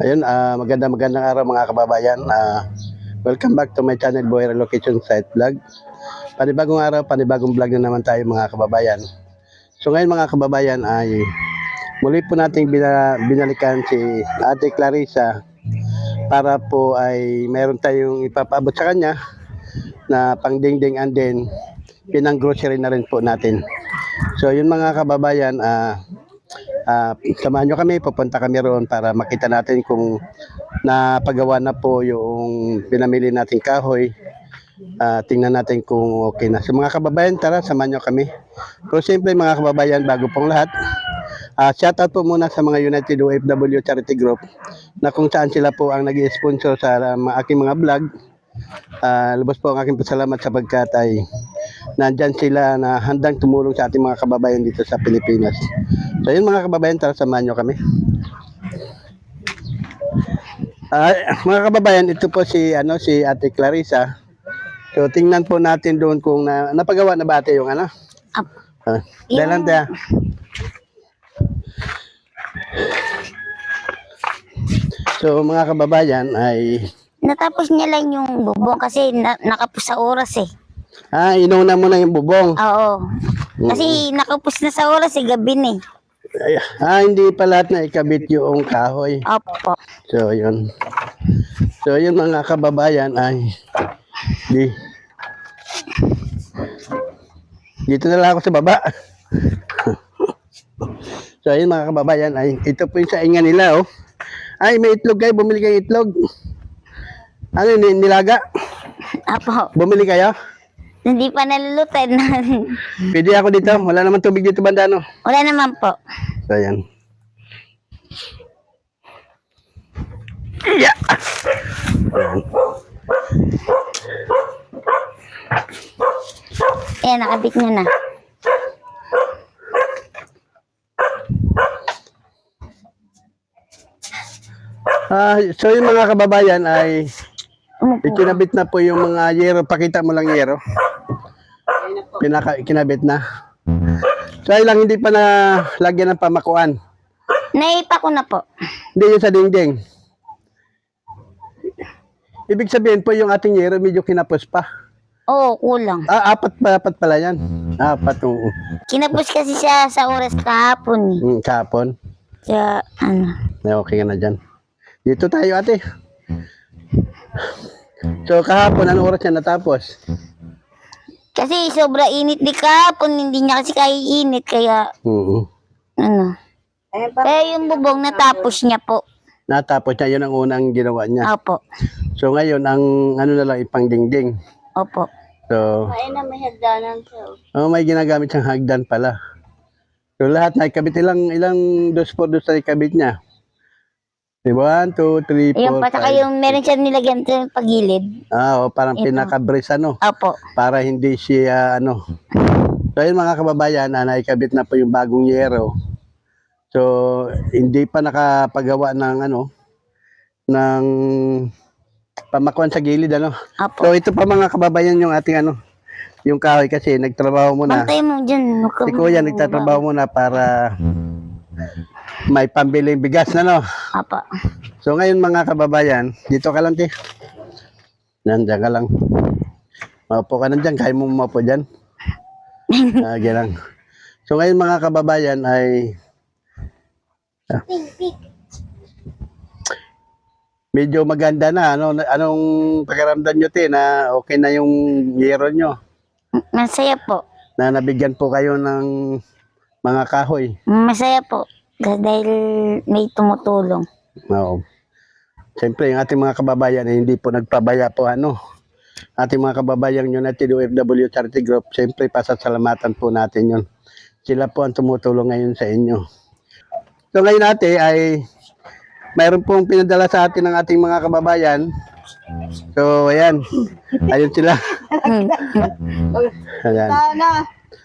Ayun, ah maganda magandang araw mga kababayan. Ah welcome back to my channel Boy Relocation Site Vlog. Panibagong araw, panibagong vlog na naman tayo mga kababayan. So ngayon mga kababayan ay muli po nating bina, binalikan si Ate Clarissa para po ay meron tayong ipapabot sa kanya na pangdingding and then pinang grocery na rin po natin. So yun mga kababayan, ah Ah, samahan nyo kami, pupunta kami roon para makita natin kung napagawa na po yung pinamili nating kahoy. Ah, tingnan natin kung okay na. So mga kababayan, tara, samahan nyo kami. Pero siyempre mga kababayan, bago pong lahat, ah shoutout po muna sa mga United OFW Charity Group na kung saan sila po ang nag sponsor sa mga aking mga vlog. Ah, lubos po ang aking pasalamat sapagkat ay nandyan sila na handang tumulong sa ating mga kababayan dito sa Pilipinas. So yun mga kababayan, tara samahan nyo kami. Ah, mga kababayan, ito po si ano si Ate Clarissa. So tingnan po natin doon kung na, napagawa na ba ate yung ano? Up. Ah, dahil lang tayo. So mga kababayan ay Natapos niya lang yung bubong kasi na, nakapos sa oras eh. Ah inuna mo na yung bubong. Oo. Kasi nakapos na sa oras eh, gabi na eh. Ay, ah hindi pa lahat na ikabit yung kahoy. Opo. So, yun. So, yun mga kababayan ay di dito na lang ako sa baba. so, yun mga kababayan ay ito po yung saingan nila oh. Ay, may itlog kayo. Bumili kayo itlog. Ano nilaga? Apo. Bumili kayo? Hindi pa nalulutan. Pwede ako dito. Wala naman tubig dito banda, no? Wala naman po. So, yan. Yeah. Ayan, nakabit niyo na. Ah, so yung mga kababayan ay ikinabit na po yung mga yero. Pakita mo lang yero. Pinaka ikinabit na. So ay lang hindi pa na lagyan ng pamakuan. Naipa ko na po. Hindi yun sa dingding. Ibig sabihin po yung ating yero medyo kinapos pa. Oo, kulang. Ah, apat pa, apat pala yan. Apat, oo. Kinapos kasi siya sa oras kahapon eh. Mm, kahapon. Kaya, ano. Ay, okay ka na dyan. Dito tayo ate. So kahapon, anong oras yan natapos? Kasi sobra init di kahapon, hindi niya kasi kaya init. Kaya, Oo. ano. Eh, yung bubong natapos niya po. Natapos niya, yun ang unang ginawa niya. Opo. So ngayon, ang ano na lang, ipangdingding. Opo. So, Ay na may hagdanan siya. oh, may ginagamit siyang hagdan pala. So lahat na ikabit, ilang, ilang dos po dos na ikabit niya? Di ba? One, two, three, Ayun four, pa, saka five. yung meron siya nilagyan sa pagilid. Ah, oh, parang Ito. pinaka-brace ano, Opo. para hindi siya ano. So yun mga kababayan, ah, naikabit na po yung bagong yero. So, hindi pa nakapagawa ng ano, ng pamakuan sa gilid ano. Opo. So ito pa mga kababayan yung ating ano, yung kahoy kasi nagtrabaho muna. Bantay mo dyan. Si Kuya nagtatrabaho muna para may pambiling bigas na no. Opo. So ngayon mga kababayan, dito ka lang ti. Nandiyan ka lang. Maupo ka nandiyan, kaya mo maupo dyan. Ah, lang. So ngayon mga kababayan ay ah, medyo maganda na. Ano, anong pakiramdam nyo ti na okay na yung yero nyo? Masaya po. Na nabigyan po kayo ng mga kahoy. Masaya po. Dahil may tumutulong. Oo. Siyempre, yung ating mga kababayan ay hindi po nagpabaya po ano. Ating mga kababayan United OFW Charity Group, siyempre pasasalamatan po natin yun. Sila po ang tumutulong ngayon sa inyo. So ngayon natin ay mayroon pong pinadala sa atin ng ating mga kababayan. So ayan, ayun sila. ayan. Sana,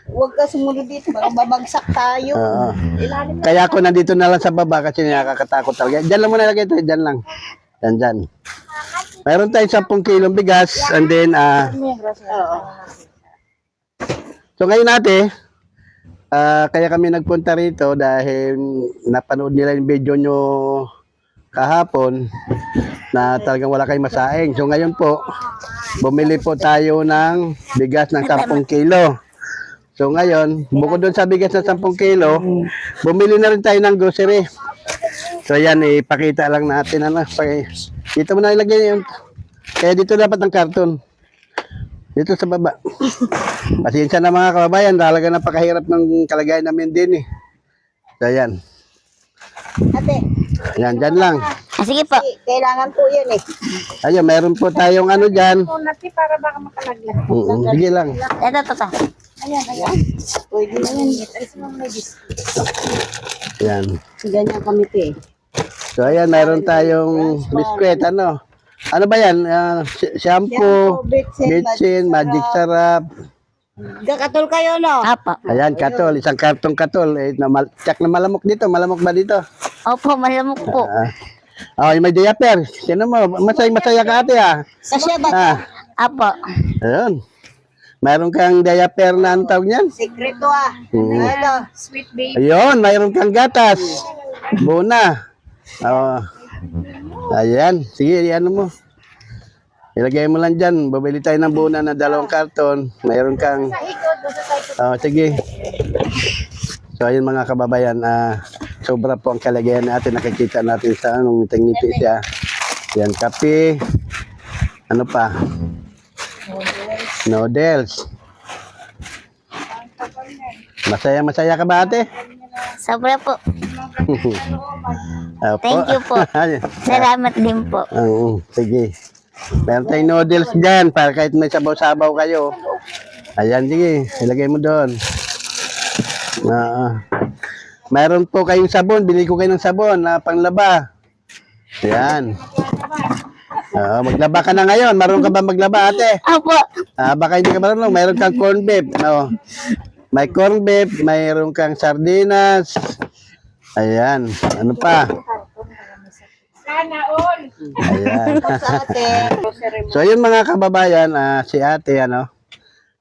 huwag ka sumunod dito, baka babagsak tayo. Oo. Ilalim Kaya ako nandito na lang sa baba kasi nakakatakot talaga. Diyan lang muna lagay ito, diyan lang. Diyan, diyan. Mayroon tayong 10 kilong bigas and then, ah, Oo. so ngayon natin, ah, kaya kami nagpunta rito dahil napanood nila yung video nyo kahapon na talagang wala kayong masaing. So ngayon po, bumili po tayo ng bigas ng 10 kilo. So ngayon, bukod doon sa bigas ng 10 kilo, bumili na rin tayo ng grocery. So yan, ipakita lang natin. Ano, dito mo na ilagay yung... Kaya dito dapat ang karton. Dito sa baba. Pasensya na mga kababayan, talaga napakahirap ng kalagayan namin din eh. So yan. Ate, Yan, dyan lang. Ah, sige po. kailangan po yun eh. Ayun, meron po tayong ano dyan. Para baka makalaglag. Oo, sige lang. Ito, ito, ito. Ayan, ayan. Pwede na yan. Alis mo may biscuit. Yan. Ganyan kami te. So ayan, meron tayong biskwit. Ano? Ano ba yan? Sh- shampoo, Bitsin, magic sarap. Kakatol kayo no? Apo. Ayan, katol. Isang kartong katol. Eh, na mal- tsak na malamok dito. Malamok ba dito? Opo, malamok po. Ah. Oh, yung may diaper. Sino mo? Masaya, masaya ka ate ah. Kasya ba? Ah, Apo. ayun. Meron kang diaper na ang tawag niyan? Sekreto ah. Mm. Ito. Sweet baby. Ayun, mayroon kang gatas. Buna. Oh. Ayan. Sige, ano mo. Ilagay mo lang dyan. Babili tayo ng buna na dalawang karton. Mayroon kang... Oh, sige. So, ayun mga kababayan. ah sobra po ang kalagayan natin. Nakikita natin sa anong tingiti siya. Yan, kape. Ano pa? Noodles. Masaya, masaya ka ba ate? Sobra po. Thank you po. Salamat din po. Oo, sige. Meron tayong noodles dyan para kahit may sabaw-sabaw kayo. Ayan, sige. Ilagay mo doon. Oo. Meron po kayong sabon. Bili ko kayo ng sabon na panglaba. Ayan. Oo, maglaba ka na ngayon. Marunong ka ba maglaba, ate? Apo. Ah, baka hindi ka marunong. Mayroon kang corn beef. No. May corn beef, mayroon kang sardinas. Ayan. Ano pa? Ayan. Sa ate. So yun mga kababayan, ah, si ate ano,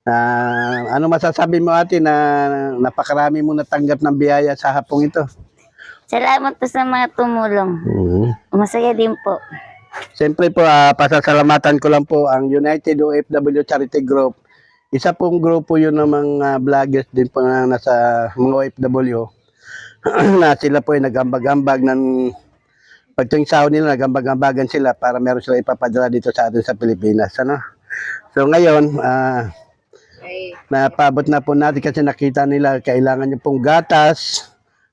ah, ano masasabi mo ate na napakarami mo natanggap ng biyaya sa hapong ito? Salamat po sa mga tumulong. Mhm. Masaya din po. Siyempre po, ah, pasasalamatan ko lang po ang United OFW Charity Group. Isa pong grupo yun ng mga vloggers din po na nasa mga OFW na sila po ay nagambag-ambag ng pag tuwing sahod nila, nagambag-ambagan sila para meron sila ipapadala dito sa atin sa Pilipinas. Ano? So ngayon, ah, napabot na po natin kasi nakita nila kailangan nyo pong gatas,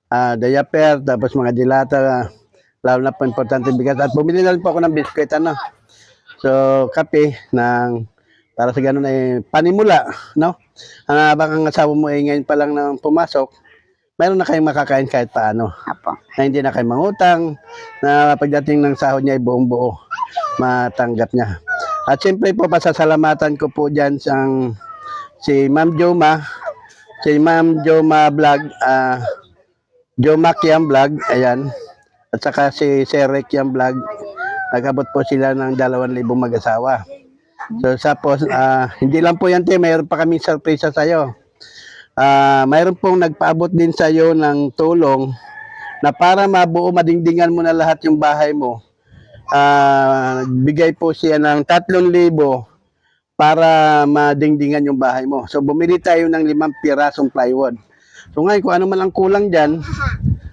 ah, diaper, tapos mga dilata, lalo na po importante bigat. At bumili na rin po ako ng biskwit, ano. So, kape ng para sa ganun ay panimula, no? Ang habang ang asawa mo ay ngayon pa lang nang pumasok, meron na kayong makakain kahit paano. Apo. Na hindi na kayo mangutang, na pagdating ng sahod niya ay buong buo matanggap niya. At siyempre po pasasalamatan ko po dyan sang si Ma'am Joma, si Ma'am Joma Vlog, ah Joma Kiam Vlog, ayan. At saka si Sir Rick Kiam Vlog, nagabot po sila ng 2,000 mag-asawa. So tapos, ah, hindi lang po yan, te, mayroon pa kaming surprise sa iyo. Ah, mayroon pong nagpaabot din sa iyo ng tulong na para mabuo madingdingan mo na lahat yung bahay mo. Ah, bigay po siya ng 3,000 para madingdingan yung bahay mo. So bumili tayo ng limang pirasong plywood. So ngayon kung ano man ang kulang diyan,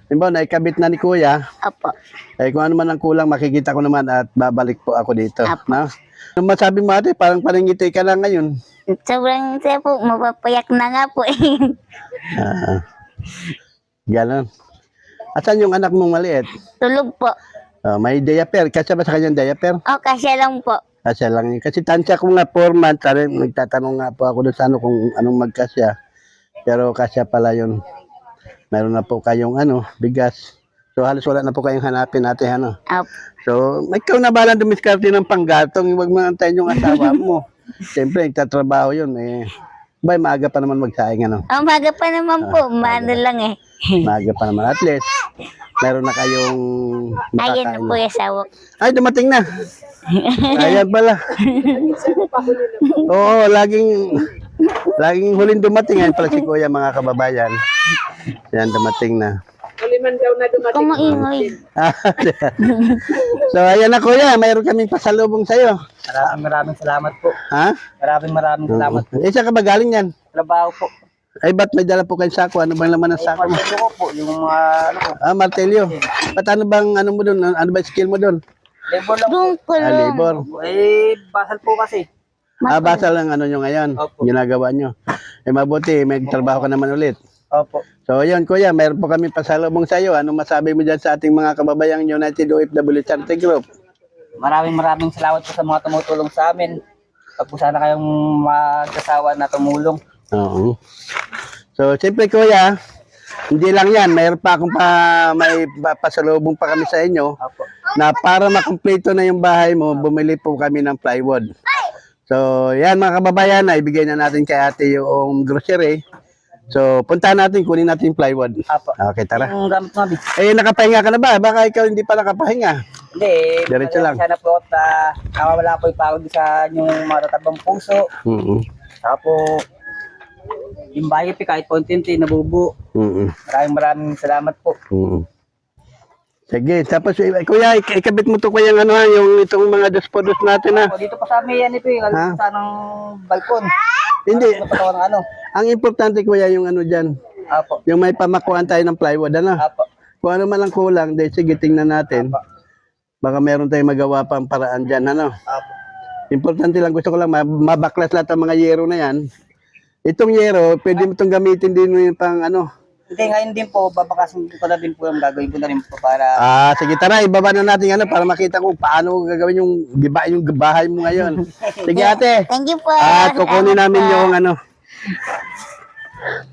Halimbawa, naikabit na ni Kuya, Apo. eh kung ano man ang kulang, makikita ko naman at babalik po ako dito. Apo. No? Ano masabi mo ate, parang paningiti ka lang ngayon. Sobrang saya po. Mapapayak na nga po eh. Ah, Ganon. Asan yung anak mong maliit? Tulog po. Ah, may diaper. Kasya ba sa kanyang diaper? O, kasya lang po. Kasya lang yun. Kasi tansya ko nga 4 months. Nagtatanong nga po ako doon sa ano kung anong magkasya. Pero kasya pala yun. Meron na po kayong ano, bigas. So halos wala na po kayong hanapin natin ano. Apo. So, ikaw na balang dumiskarte ng panggatong. Huwag mo antayin yung asawa mo. Siyempre, nagtatrabaho yun eh. Bay, maaga pa naman magsaing ano. Ang maga pa naman po. Maano lang eh. Maaga pa naman. At least, meron na kayong Ayun na makakain. po yung sawa. Ay, dumating na. Ayan pala. Oo, laging laging huling dumating. Ayan pala si Kuya mga kababayan. Yan, dumating na. Huli man daw na dumating. Kung maingay. so, ayan na kuya, mayroon kaming pasalubong sa'yo. Maraming maraming salamat po. Ha? Maraming maraming salamat. Eh, saan ka ba galing yan? Trabaho po. Ay, ba't may dala po kayong sako? Ano bang laman ng sako mo? Martilyo ko po, yung mga ano po, Ah, martelyo. Ba't ano bang, ano mo doon? Ano ba yung skill mo doon? labor lang po. Ah, labor. Eh, basal po kasi. Ah, basa lang ano nyo ngayon. Opo. Ginagawa nyo. Eh, mabuti, may trabaho ka naman ulit. Opo. So, ayun, kuya, mayroon po kami pasalubong sa'yo. Anong masabi mo dyan sa ating mga kababayang United OFW Charity Group? Maraming maraming salamat po sa mga tumutulong sa amin. Pag po sana kayong magkasawa na tumulong. Oo. So, siyempre kuya, hindi lang yan. Mayroon pa akong pa, may pa- pasalubong pa kami sa inyo Opo. na para makumpleto na yung bahay mo, bumili po kami ng plywood. So, yan mga kababayan, ibigay na natin kay ate yung grocery. So, punta natin, kunin natin yung plywood. Opo. Okay, tara. Yung gamit mo, Abi. Eh, nakapahinga ka na ba? Baka ikaw hindi pa nakapahinga. Hindi, eh, Diretso lang. Sana po at uh, nawawala po yung pagod sa yung matatabang puso. Mm Tapos, yung bahay po kahit kontinti nabubuo. mm Maraming maraming salamat po. mm Sige, tapos eh, kuya, ik- ikabit mo to kuya ano ha, yung itong mga dos-podos natin ha. Dito pa sa amin yan ito yung Ha? sa ng balkon. Hindi, Ano pa ng ano? ang importante kuya yung ano dyan, Apo. yung may pamakuan tayo ng plywood, ano? Apo. Kung ano man ang kulang, de, sige, tingnan natin. Baka meron tayong magawa pang paraan dyan, ano? Apo. Importante lang, gusto ko lang ma- mabaklas lahat ng mga yero na yan. Itong yero, pwede mo itong gamitin din yung pang ano. Hindi, ngayon din po, babakasin ko na din po yung gagawin ko na rin po para Ah, sige, tara, ibaba na natin ano para makita ko paano gagawin yung, giba, yung bahay mo ngayon. Sige ate, Thank you po. at kukunin namin po. yung ano.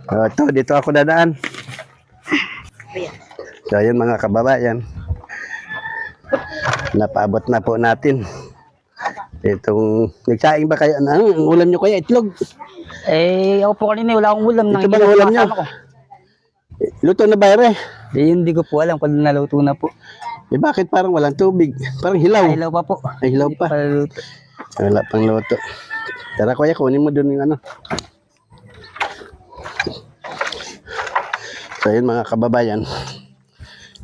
Oh, ito, dito ako dadaan. So, yun mga kababayan. Napaabot na po natin. Itong, nagsaing ba kayo? Ano, ang ulam nyo kaya? Itlog. Eh, ako po kanina, wala akong ulam. Ito bang ulam nyo? Luto na ba ere? Eh, hindi ko po alam kung naluto na po. Eh bakit parang walang tubig? Parang hilaw. Ay, hilaw pa po. Ay, hilaw pa. Paluto. Wala pang luto. Tara kuya, kunin mo doon yung ano. So yun mga kababayan,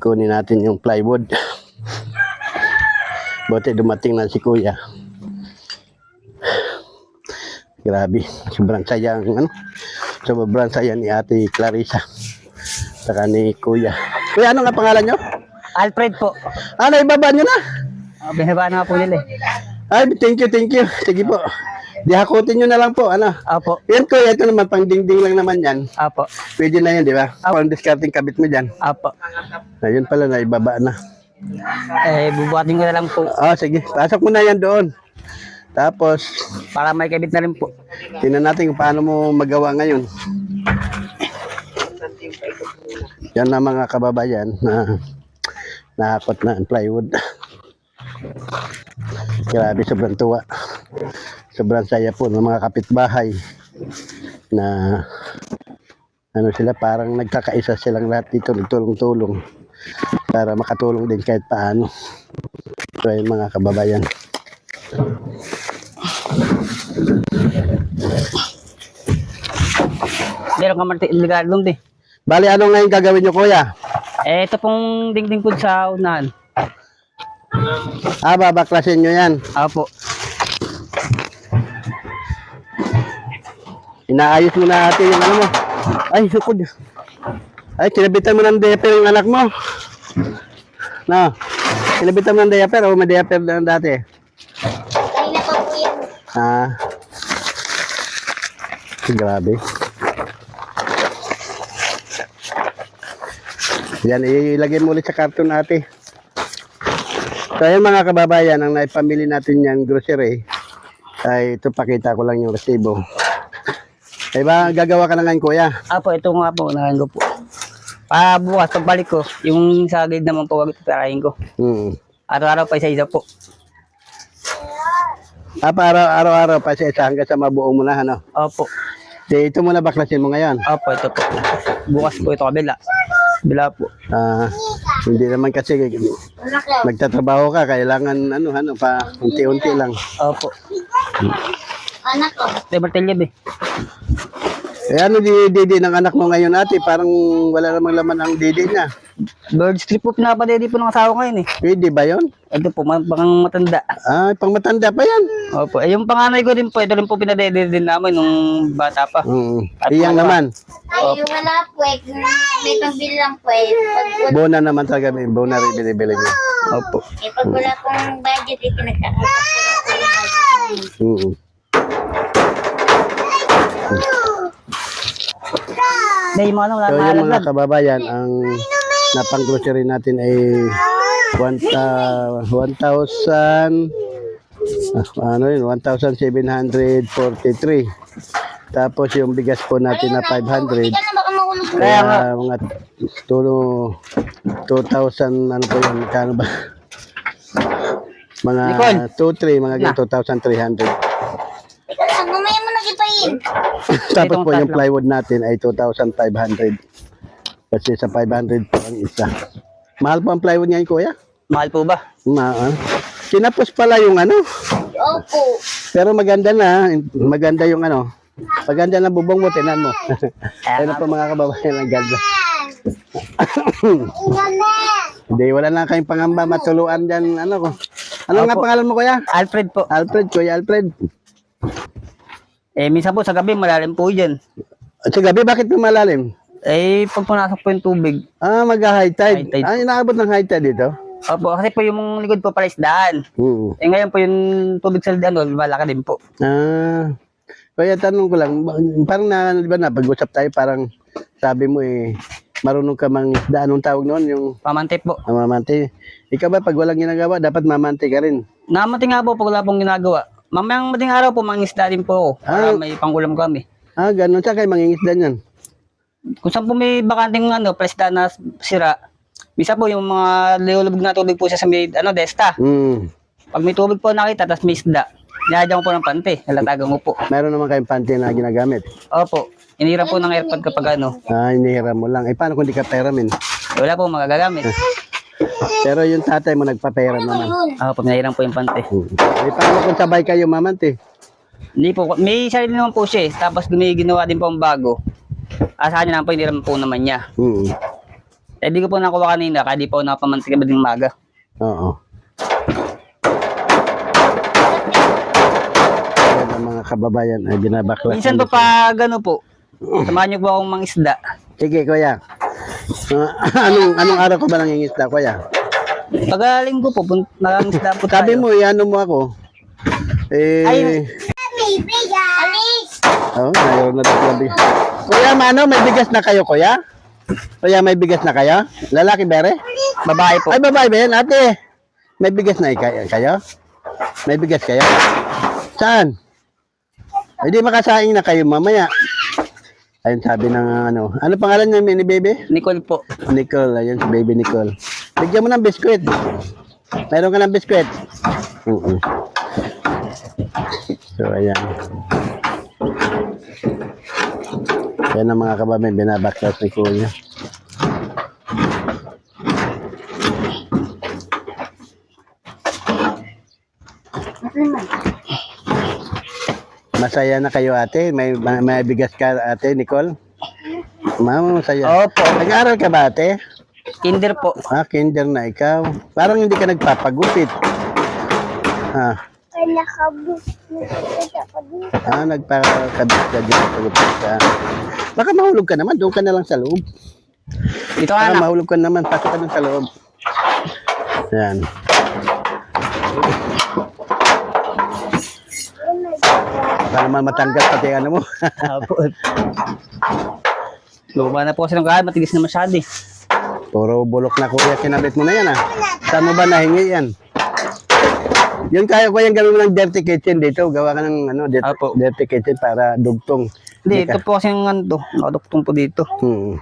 kunin natin yung plywood. Buti dumating na si kuya. Grabe, sobrang saya ang ano. Sobrang saya ni ate Clarissa. Saka ni kuya. Kuya, ano nga pangalan nyo? Alfred po. Ano, ibaba nyo na? Uh, binaba na po nila eh. Ay, thank you, thank you. Sige po. Di hakutin nyo na lang po, ano. Apo. Yan ko, ito naman, pang dingding lang naman yan. Apo. Pwede na yan, di ba? Pang discarding kabit mo dyan. Apo. Ayun pala, naibaba na. Eh, bubuhatin ko na lang po Ah, sige. Pasok mo na yan doon. Tapos, para may kabit na rin po. tingnan natin kung paano mo magawa ngayon. Yan na mga kababayan na nakakot na ang plywood. Grabe, sobrang tuwa. Sobrang saya po ng mga kapitbahay na ano sila, parang nagkakaisa silang lahat dito, nagtulong-tulong para makatulong din kahit paano. So, ayun mga kababayan. Meron ka marti legal doon di. Bali, ano ngayon gagawin nyo, kuya? Eh, ito pong dingding po sa unahan. Ah, babaklasin nyo yan. Apo. Inaayos mo na ate yung ano mo. Ay, sukod. Ay, kinabitan mo ng diaper yung anak mo. No. Kinabitan mo ng diaper o may diaper na dati? Kanina pa po yan. Ah. Grabe. Yan, ilagay mo ulit sa karton ate. So, ayun mga kababayan, ang naipamili natin yung grocery, ay ito pakita ko lang yung resibo. Ay ba, gagawa ka na ngayon kuya? Apo, ito nga po, nakain ko po. Pa bukas, pagbalik ko, yung sa gilid naman po, wag itarahin ko. Hmm. Araw-araw pa isa-isa po. Ah, para araw-araw pa sa isa hanggang sa mabuo mo na, ano? Opo. Di, ito muna baklasin mo ngayon. Opo, ito po. Bukas po ito kabila. Kabila po. Ah, hindi naman kasi nagtatrabaho ka, kailangan ano, ano, pa unti-unti lang. Opo. Anak ko. Yung martilyo, be. Eh ano di didi ng anak mo ngayon ate? Parang wala namang laman ang didi niya. Bird strip po pinapadedi po ng asawa ko yun eh. Pwede ba yun? Ito po, ma- bakang matanda. Ah, pang matanda pa yan. Opo. Eh, yung panganay ko din po, ito rin po pinadede din namin nung bata pa. Mm. At Iyang pangalawa. naman. Ay, wala po eh. May pambili lang po eh. Pag Bona naman talaga. May bona rin binibili niya. Opo. eh, pag wala pong budget, eh, pinagkakasap po yung budget. Mm. May mga ano, wala So na yung mga kababayan, ang napang grocery natin ay 1,000 ah, ano yun, 1,743. Tapos yung bigas po natin na 500. Hindi ka na baka mahulog. Kaya mga tulo 2,000 ano po yun, kano ba? Mga Nicole. 2, 3, mga ganito, 2,300. Teka lang, mamaya mo nagipayin. Tapos Itong po yung plywood natin ay 2,500. Kasi sa 500 po ang isa. Mahal po ang plywood ngayon, kuya? Mahal po ba? Ma ah. Kinapos pala yung ano. Opo. Pero maganda na. Maganda yung ano. Maganda na bubong mo, tinan mo. Ayun po mga kababayan, ang ganda. Hindi, wala na kayong pangamba matuluan dyan. Ano ko? Ano nga pangalan mo, kuya? Alfred po. Alfred, kuya Alfred. Eh, minsan po sa gabi, malalim po dyan. At sa gabi, bakit lumalalim? Eh, pag pumasok po yung tubig. Ah, mag-high tide. High tide. Ah, inaabot ng high tide dito? Opo, kasi po yung likod po pala isdaan. Hmm. Eh, ngayon po yung tubig sa ano, malaki din po. Ah. Kaya tanong ko lang, parang na, di ba na, pag-usap tayo, parang sabi mo eh, marunong ka mang isda. Anong tawag noon? Yung Pamante po. ah, mamante. Ikaw ba, pag walang ginagawa, dapat mamante ka rin. Namati nga po pag wala pong ginagawa. Mamayang mating araw po, mangisda din po ako. Para may pangulam kami. Ah, ganun. Saan kayo mangingisda niyan? Kung saan po may bakanting ano, presda na sira, Misa po yung mga liulubog na tubig po siya sa may ano, desta. Hmm. Pag may tubig po nakita, tapos may isda, nilagyan ko po ng pante, nalatagan ko po. Meron naman kayong panty na ginagamit. Opo, inira po ng airpod kapag ano, Ah, inihiram mo lang. Eh, paano kung di ka peramin? wala po magagamit. Pero yung tatay mo nagpapera naman. Opo, pinahiram po yung pante. Hmm. Eh, paano kung sabay kayo mamante? Hindi po, may sarili naman po siya eh. Tapos may ginawa din po ang bago. Asahan niya naman po, hiniram po naman niya. Hmm. Eh, di ko po nakuha kanina, kaya di po nakapamantika ba din maga. Oo. Kaya ang mga kababayan ay binabaklas. Minsan po pag ano po, samahan niyo po akong mangisda. Sige, kuya. Ah, anong anong araw ka ba nangingisda, kuya? Pag linggo po, nangisda po tayo. Sabi mo, iano mo ako. Eh, Ay. Oh, mayroon na bigas. Kuya, mano, may bigas na kayo, kuya? Kuya, may bigas na kayo? Lalaki, bere? Babae po. Ay, babae ba yan, ate? May bigas na kayo? May bigas kayo? Saan? Ay, di makasaing na kayo mamaya. Ayun, sabi ng ano. Ano pangalan niya, mini baby? Nicole po. Nicole, ayun si baby Nicole. Bigyan mo ng biskwit. Meron ka ng biskwit? Oo. So, ayan. Yan ang mga kababayan, binabaklas ni Kuya. Masaya na kayo ate? May, may, may bigas ka ate, Nicole? Mama, masaya. Opo. Nag-aaral ka ba ate? Kinder po. Ah, kinder na ikaw. Parang hindi ka nagpapagupit. Ah, ah nagpakabit ka dito pagupit ka. Baka mahulog ka naman, doon ka na lang sa loob. Dito ka Baka na. mahulog ka naman, pasok ka dun sa loob. Yan. Para naman matanggal pati ano mo. Luma na po kasi ng kahan, matigas na masyado eh. Puro bulok na kuya, kinabit mo na yan ah. Saan mo ba nahingi yan? Yun kaya ko yung gawin mo ng dirty kitchen dito. Gawa ka ng ano, dirty, Apo. dirty kitchen para dugtong. Hindi, ito po kasi yung ano to, nakaduktong po dito. Hmm.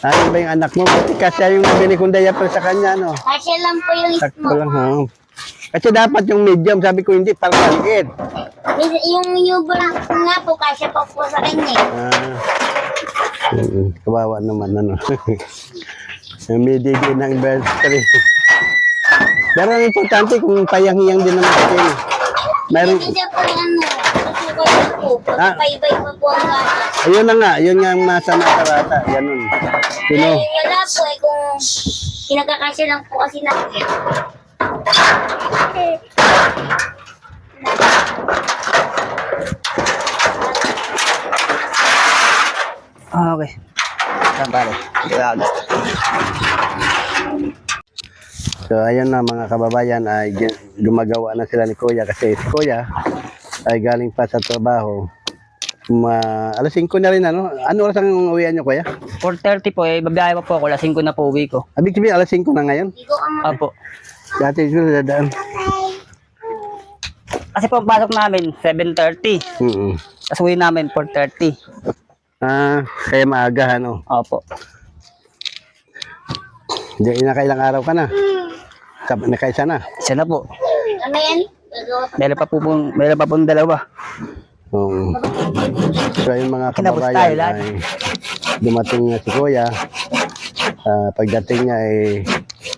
Ano ba yung anak mo? Buti kasi yung nabili kong diaper sa kanya, no? Kasya lang po yung Sakto lang, ha? Kasi dapat yung medium, sabi ko hindi, parang maliit. Mis- Yung newborn nga po, kasya pa po sa kanya. eh. Ah. Mm, kawawa naman, ano. Yung midigi ng birthday. Pero ang importante, kung payang-hiyang din naman kasi. Meron. Ah. Ayun na nga, yun nga ang nasa mga bata. Ganun. Sino? Eh, wala po eh kung pinagkakasya lang po kasi na. Ah, okay. Saan pare? So ayun na mga kababayan ay gumagawa na sila ni Kuya kasi si Kuya ay galing pa sa trabaho. Ma, alas 5 na rin ano? Ano oras ang uwian niyo Kuya? 4.30 po, eh, babiyahe pa po ako. Lasing ko na po uwi ko. Abig sabihin alas 5 na ngayon. Opo. Dati siguro dadaan. Kasi po ang pasok namin, 7.30. Mm Tapos uwi namin, 4.30. Ah, kaya maaga ano. Opo. Di nakailang araw ka na. Nakaisa na. Isa na po. ano yan? Meron pa po pong, meron pa pong dalawa. Oo. So yung mga Kinabos tayo kababayan lahat. ay dumating na si Kuya. Ah, pagdating niya ay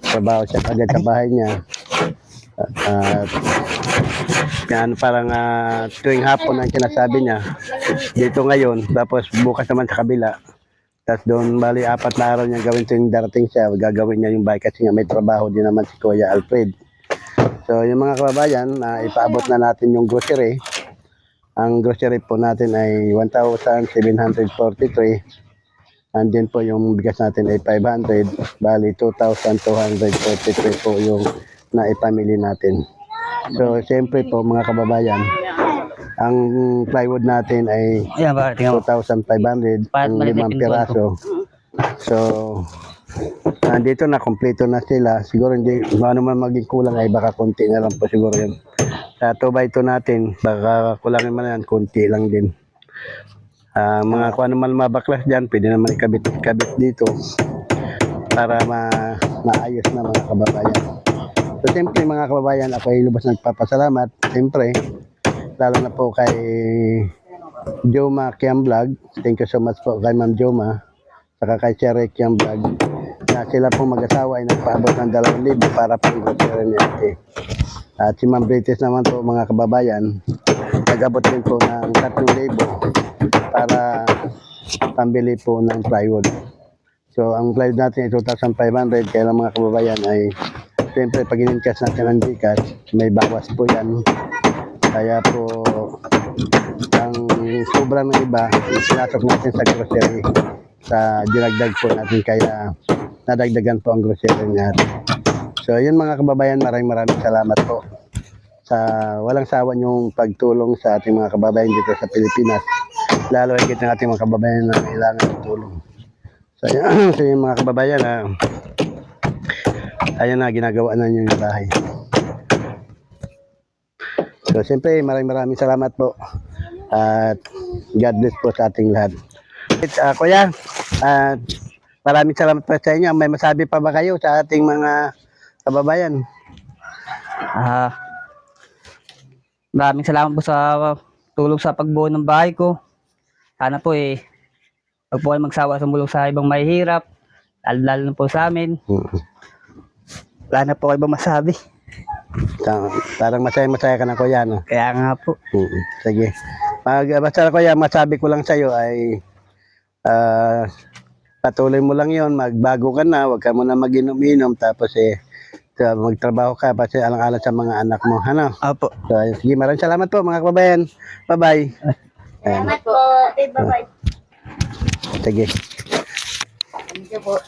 trabaho siya agad sa bahay niya. At yan, parang ah, tuwing hapon ang sinasabi niya. Dito ngayon, tapos bukas naman sa kabila. Tapos doon, bali, apat na araw niya gawin tuwing darating siya. Gagawin niya yung bahay kasi nga may trabaho din naman si Kuya Alfred. So yung mga kababayan, na ipaabot na natin yung grocery. Ang grocery po natin ay 1,743. And then po yung bigas natin ay 500. Bali 2,243 po yung naipamili natin. So siyempre po mga kababayan, ang plywood natin ay Ayan tingnan mo. 2,500 Paano ang maliit limang piraso. So, nandito na, kompleto na sila. Siguro hindi, kung ano man maging kulang ay baka konti na lang po siguro yun. Sa 2 by 2 natin, baka kulangin man yan, konti lang din. Ah, mga kung ano man mabaklas dyan, pwede naman ikabit-kabit dito para ma maayos na mga kababayan. So, siyempre mga kababayan, ako ay lubos nagpapasalamat. Siyempre, lalo na po kay Joma Kiam Vlog. Thank you so much po kay Ma'am Joma. Saka kay Cherry Kiam Vlog. Na sila po mag-asawa ay nagpaabot ng 2,000 para pang grocery ni Ate. At si Ma'am British naman po mga kababayan, nag-abot din po ng 3,000 para pambili po ng plywood. So, ang plywood natin ay 2,500. Kaya mga kababayan ay siyempre pag in-cash natin ang Gcash, may bawas po yan. Kaya po, ang sobra ng iba, sinasok natin sa grocery. Sa dinagdag po natin kaya nadagdagan po ang grocery natin. So yun mga kababayan, maraming maraming salamat po sa walang sawa niyong pagtulong sa ating mga kababayan dito sa Pilipinas. Lalo higit ng ating mga kababayan na kailangan ng tulong. So yun, so yun mga kababayan, ah, ayan na, ginagawa na niyo yung bahay. So, siyempre, maraming maraming salamat po. At God bless po sa ating lahat. Uh, kuya, at maraming salamat po sa inyo. May masabi pa ba kayo sa ating mga kababayan? Ah, maraming salamat po sa tulong sa pagbuo ng bahay ko. Sana po eh, wag po kayo magsawa sumulong sa ibang mahihirap, lalo na po sa amin. Mm. Wala na po kayo ibang masabi. Sa- Parang masaya-masaya ka na kuya, no? Kaya nga po. Mm, Sige. Mag, basta kuya, masabi ko lang sa'yo ay ah, patuloy mo lang yon magbago ka na, huwag ka muna mag-inom-inom, tapos eh, magtrabaho ka, kasi alang-alang sa mga anak mo, ano? Opo. So, sige, maraming salamat po mga kababayan. Bye-bye. Salamat po. Bye-bye. sige. Thank you po.